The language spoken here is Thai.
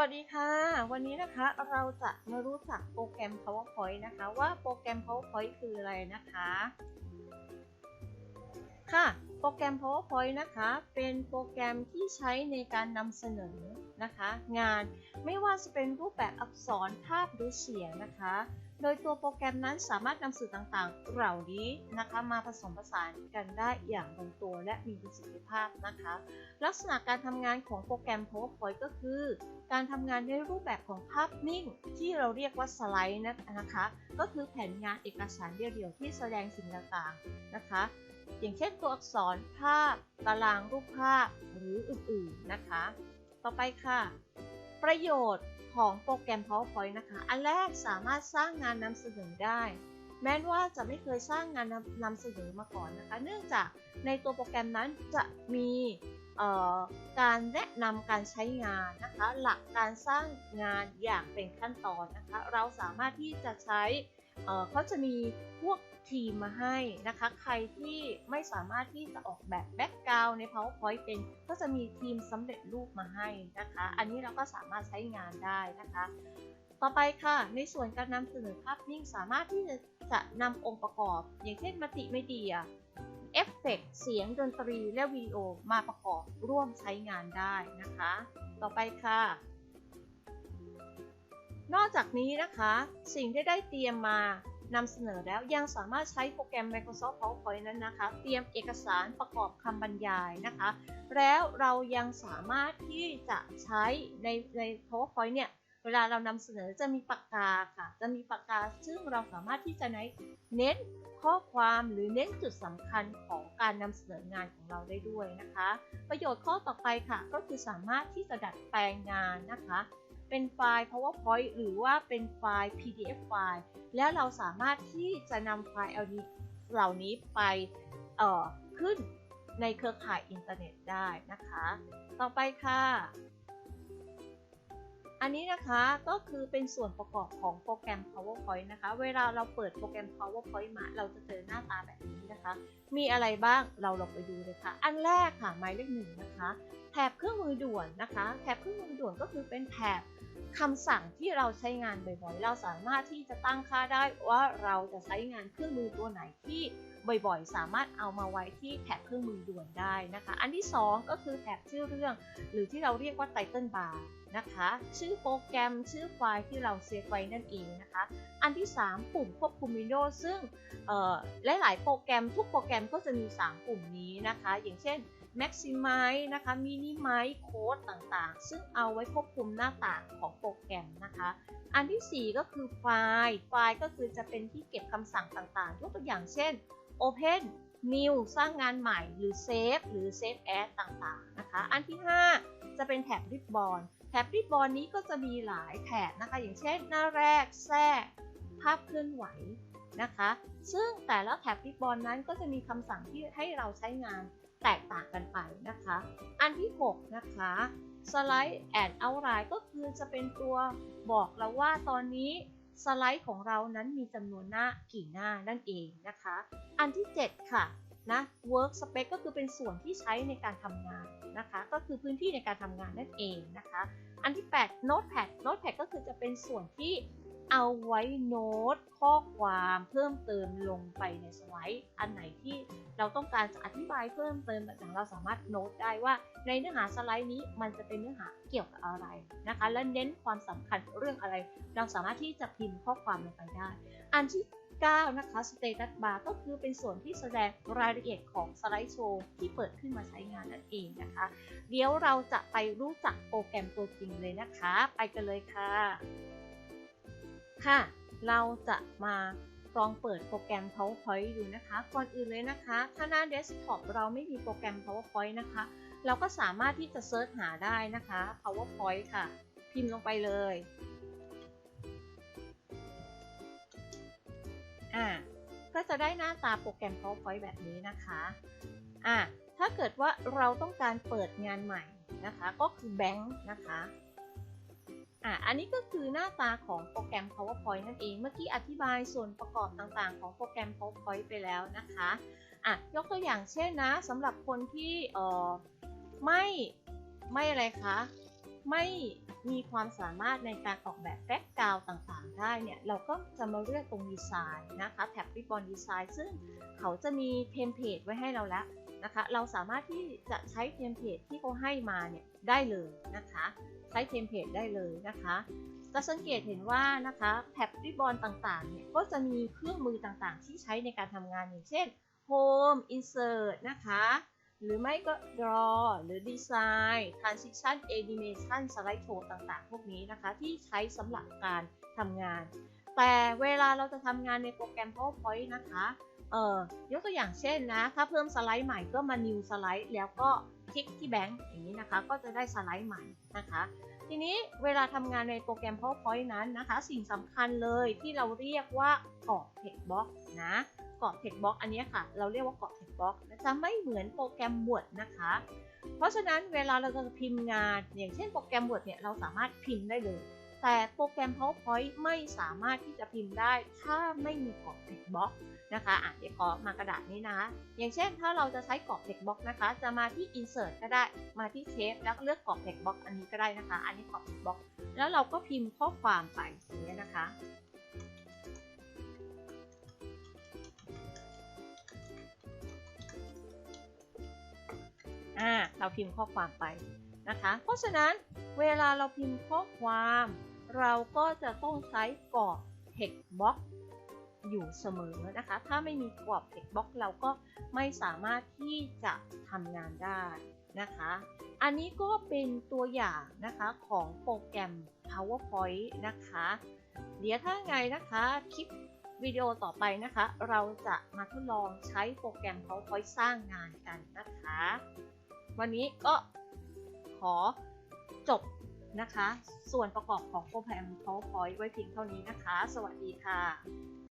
วัสดีค่ะ วันนี้นะคะเราจะมารู้จักโปรแกรม PowerPoint นะคะ ว่าโปรแกรม PowerPoint คืออะไรนะคะ ค่ะ โปรแกรม PowerPoint นะคะ เป็นโปรแกรมที่ใช้ในการนำเสนอนะคะ งานไม่ว่าจะเป็นรูปแบบอักษรภาพหรือเสียงนะคะ โดยตัวโปรแกรมนั้นสามารถนำสื่อต่างๆ เหล่านี้นะคะมาผสมผสานกันได้อย่างลงตัวและมีประสิทธิภาพนะคะ ลักษณะการทำงานของโปรแกรม PowerPoint ก็คือ การทำงานในรูปแบบของภาพนิ่ง ที่เราเรียกว่าสไลด์นะคะ ก็คือแผนงานเอกสารเดียวๆที่แสดงสิ่งต่างๆนะคะอย่างเช่นตัวอักษรภาพ ตารางรูปภาพหรืออื่นๆนะคะ ต่อไปค่ะ ประโยชน์ ของโปรแกรม PowerPoint นะคะ อันแรกสามารถสร้างงานนำเสนอได้ แม้ว่าจะไม่เคยสร้างงานนำนำเสนอมาก่อนนะคะ เนื่องจากในตัวโปรแกรมนั้นจะมีการแนะนำการใช้งานนะคะ หลักการสร้างงานอย่างเป็นขั้นตอนนะคะ เราสามารถที่จะใช้ เขาจะมีพวกทีมมาให้นะคะ ใครที่ไม่สามารถที่จะออกแบบแบ็กกราวใน PowerPoint เป็น ก็จะมีทีมสำเร็จรูปมาให้นะคะ อันนี้เราก็สามารถใช้งานได้นะคะ ต่อไปค่ะ ในส่วนการนำเสนอภาพนิ่งสามารถที่จะนำองค์ประกอบ อย่างเช่นมัลติมีเดียเอฟเฟกต์เสียงดนตรีและวิดีโอมาประกอบร่วมใช้งานได้นะคะ ต่อไปค่ะ นอกจากนี้นะคะ สิ่งที่ได้เตรียมมานำเสนอแล้วยังสามารถใช้โปรแกรม Microsoft PowerPoint นั้นนะคะ เตรียมเอกสารประกอบคำบรรยายนะคะ แล้วเรายังสามารถที่จะใช้ในใน PowerPoint เนี่ย เวลาเรานำเสนอจะมีปากกาค่ะ จะมีปากกา ซึ่งเราสามารถที่จะเน้นข้อความหรือเน้นจุดสำคัญของการนำเสนองานของเราได้ด้วยนะคะ ประโยชน์ข้อต่อไปค่ะ ก็คือสามารถที่จะดัดแปลงงานนะคะ เป็นไฟล์ PowerPoint หรือว่าเป็นไฟล์ PDF ไฟล์ แล้วเราสามารถที่จะนำไฟล์เหล่านี้ไปอ่อขึ้นในเครือข่ายอินเทอร์เน็ตได้นะคะ ต่อไปค่ะ อันนี้นะคะก็คือเป็นส่วนประกอบของโปรแกรม PowerPoint นะคะ เวลาเราเปิดโปรแกรม PowerPoint มา เราจะเจอหน้าตาแบบนี้นะคะ มีอะไรบ้างเราลองไปดูเลยค่ะ อันแรกค่ะหมายเลขหนึ่งนะคะ แถบเครื่องมือด่วนนะคะ แถบเครื่องมือด่วนก็คือเป็นแถบ คำสั่งที่เราใช้งานบ่อยๆ เราสามารถที่จะตั้งค่าได้ว่าเราจะใช้งานเครื่องมือตัวไหนที่บ่อยๆ สามารถเอามาไว้ที่แถบเครื่องมือด่วนได้นะคะ อันที่ 2 ก็คือแถบชื่อเรื่อง หรือที่เราเรียกว่า Title Bar นะคะ ชื่อโปรแกรมชื่อไฟล์ที่เราเซฟไว้นั่นเองนะคะ อันที่ 3 ปุ่มควบคุม Windows ซึ่งหลายๆ โปรแกรมทุกโปรแกรมก็จะมี 3 ปุ่มนี้นะคะ อย่างเช่น Maximize นะคะ Minimize Code ต่างๆ ซึ่งเอาไว้ควบคุมหน้าต่างของโปรแกรมนะคะ อันที่ 4 ก็คือไฟล์ ไฟล์ก็คือจะเป็นที่เก็บคำสั่งต่างๆ ยกตัวอย่างเช่น Open New สร้างงานใหม่หรือ Save หรือ Save As ต่างๆ นะคะ อันที่ 5 จะเป็นแท็บ Ribbon แท็บ Ribbon นี้ก็จะมีหลายแถบนะคะ อย่างเช่น หน้าแรก แทรก ภาพเคลื่อนไหวนะคะ ซึ่งแต่ละแท็บ Ribbon นั้นก็จะมีคำสั่งที่ให้เราใช้งาน แตกต่างกันไปนะคะ อันที่ 6 นะคะ Slide and Outline ก็คือจะเป็นตัวบอกเราว่าตอนนี้สไลด์ของเรานั้นมีจำนวนหน้ากี่หน้านั่นเองนะคะ อันที่ 7 ค่ะนะ Work Space ก็คือเป็นส่วนที่ใช้ในการทำงานนะคะ ก็คือพื้นที่ในการทำงานนั่นเองนะคะ อันที่ 8 Notepad Notepad ก็คือจะเป็นส่วนที่ เอาไว้โน้ตข้อความเพิ่มเติมลงไปในสไลด์ อันไหนที่เราต้องการจะอธิบายเพิ่มเติมต่างเราสามารถโน้ตได้ว่าในเนื้อหาสไลด์นี้มันจะเป็นเนื้อหาเกี่ยวกับอะไรนะคะ และเน้นความสำคัญเรื่องอะไร เราสามารถที่จะพิมพ์ข้อความลงไปได้ อันที่ 9 นะคะ Status Bar ก็คือเป็นส่วนที่แสดงรายละเอียดของสไลด์โชว์ที่เปิดขึ้นมาใช้งานนั่นเองนะคะ เดี๋ยวเราจะไปรู้จักโปรแกรมตัวจริงเลยนะคะ ไปกันเลยค่ะ ค่ะ เราจะมาลองเปิดโปรแกรม PowerPoint ดูนะคะ ก่อนอื่นเลยนะคะ ถ้าหน้าเดสก์ท็อปเราไม่มีโปรแกรม PowerPoint นะคะ เราก็สามารถที่จะเซิร์ชหาได้นะคะ PowerPoint ค่ะ พิมพ์ลงไปเลย อ่า ก็จะได้หน้าตาโปรแกรม PowerPoint แบบนี้นะคะ อ่า ถ้าเกิดว่าเราต้องการเปิดงานใหม่นะคะ ก็คือ Bank นะคะ อะอันนี้ก็คือหน้าตาของโปรแกรม PowerPoint นั่นเอง เมื่อกี้อธิบายส่วนประกอบต่างๆ ของโปรแกรม PowerPoint ไปแล้วนะคะอะยกตัวอย่างเช่นนะสำหรับคนที่เอ่อไม่ไม่อะไรคะไม่มีความสามารถในการออกแบบแบ็กกราวต่างๆ ได้เนี่ย เราก็จะมาเลือกตรงดีไซน์นะคะแท็บ Ribbon Design ซึ่งเขาจะมีเทมเพลตไว้ให้เราแล้ว นะคะ เราสามารถที่จะใช้เทมเพลตที่เขาให้มาเนี่ยได้เลยนะคะ ใช้เทมเพลตได้เลยนะคะจะสังเกตเห็นว่านะคะแท็บริบบอนต่างๆเนี่ยก็จะมีเครื่องมือต่างๆ ที่ใช้ในการทำงานอย่างเช่น Home Insert นะคะ หรือไม่ก็ Draw หรือ Design Transition Animation Slide Show ต่างๆ พวกนี้นะคะ ที่ใช้สำหรับการทำงาน แต่เวลาเราจะทำงานในโปรแกรม PowerPoint นะคะ เออยกตัวอย่างเช่นนะ ถ้าเพิ่มสไลด์ใหม่ก็มา New Slide แล้วก็คลิกที่แบงค์อย่างนี้นะคะ ก็จะได้สไลด์ใหม่นะคะ ทีนี้เวลาทำงานในโปรแกรม PowerPoint นั้นนะคะ สิ่งสำคัญเลยที่เราเรียกว่ากรอบ Text Box นะกรอบ Text Box อันนี้ค่ะ เราเรียกว่ากรอบ Text Box นะจะไม่เหมือนโปรแกรม Word นะคะ เพราะฉะนั้นเวลาเราจะพิมพ์งาน อย่างเช่นโปรแกรม Word เนี่ยเราสามารถพิมพ์ได้เลย แต่โปรแกรม PowerPoint ไม่สามารถที่จะพิมพ์ได้ ถ้าไม่มีกรอบ Text Box นะคะอะเดี๋ยวขอมากระดาษนี้นะคะ อย่างเช่นถ้าเราจะใช้กรอบ text box นะคะ จะมาที่ insert ก็ได้มาที่ shape แล้วเลือกกรอบ text box อันนี้ก็ได้นะคะ อันนี้กรอบ text box แล้วเราก็พิมพ์ข้อความไปอย่างนี้ยนะคะอ่าเราพิมพ์ข้อความไปนะคะ เพราะฉะนั้นเวลาเราพิมพ์ข้อความ เราก็จะต้องใช้กรอบ text box อยู่เสมอนะคะ ถ้าไม่มีกรอบ text box เราก็ไม่สามารถที่จะทำงานได้นะคะ อันนี้ก็เป็นตัวอย่างนะคะของโปรแกรม PowerPoint นะคะ เดี๋ยวถ้าไงนะคะคลิปวิดีโอต่อไปนะคะ เราจะมาทดลองใช้โปรแกรม PowerPoint สร้างงานกันนะคะ วันนี้ก็ขอจบ นะคะ ส่วนประกอบของโปรแกรม PowerPoint ไว้เพียงเท่านี้นะคะ สวัสดีค่ะ